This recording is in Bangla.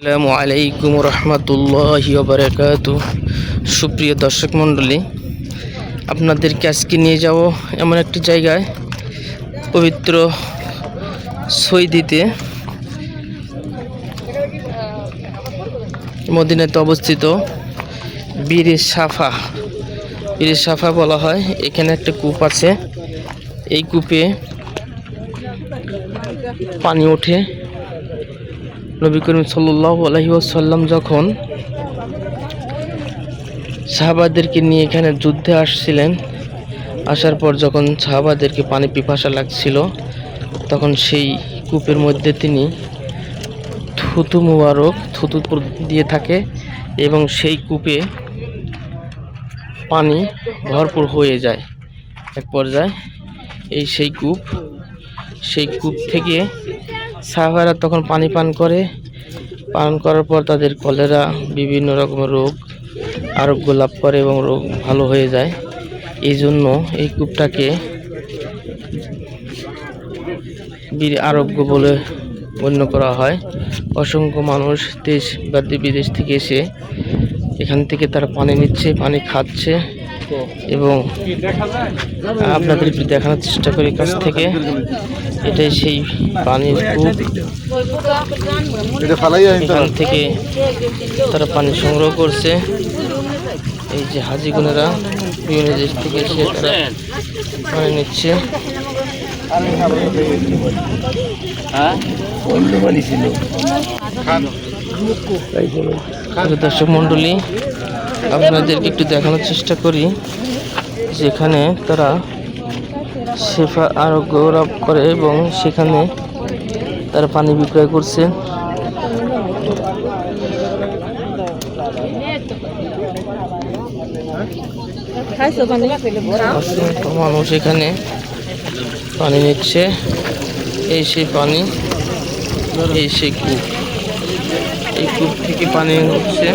আসসালামু আলাইকুম রহমতুল্লাহ বারকাত। সুপ্রিয় দর্শক মণ্ডলী, আপনাদেরকে আজকে নিয়ে যাব এমন একটি জায়গায়, পবিত্র সৈদিতে, মদিনাতে অবস্থিত বীরে সাফা। বীরে সাফা বলা হয়, এখানে একটা কূপ আছে। এই কূপে পানি ওঠে। নবী করিম সাল্লাহ যখন সাহাবাদেরকে নিয়ে এখানে যুদ্ধে আসছিলেন, আসার পর যখন সাহাবাদেরকে পানি পিপাসা লাগছিল, তখন সেই কূপের মধ্যে তিনি থুতু মুবারক, থুতু দিয়ে থাকে এবং সেই কূপে পানি ভরপুর হয়ে যায়। এক পর্যায়ে এই সেই কূপ সেই কূপ থেকে সাহাবারা তখন পানি পান করে। পান করার পর তাদের কলেরা বিভিন্ন রকমের রোগ আরোগ্য লাভ করে এবং রোগ ভালো হয়ে যায়। এই জন্য এই কূপটাকে আরোগ্য বলে গণ্য করা হয়। অসংখ্য মানুষ দেশ বা বিদেশ থেকে এসে এখান থেকে তারা পানি নিচ্ছে, পানি খাচ্ছে। এবং আপনাদের একটু দেখানোর চেষ্টা করি কাছ থেকে। এটাই সেই পানির কূপ। এখান থেকে তারা পানি সংগ্রহ করছে। এই যে হাজিগুনেরা বিভিন্ন দেশ থেকে এসে তারা পানি নিচ্ছে। দর্শক মণ্ডলী আপনাদেরকে একটু দেখানোর চেষ্টা করি, যেখানে তারা শেফা আরোগ্য লাভ করে এবং সেখানে তারা পানি বিক্রয় করছে। মানুষ এখানে পানি নিচ্ছে। এই সেই পানি, এই সে কূপ। এই কূপ থেকে পানি হচ্ছে।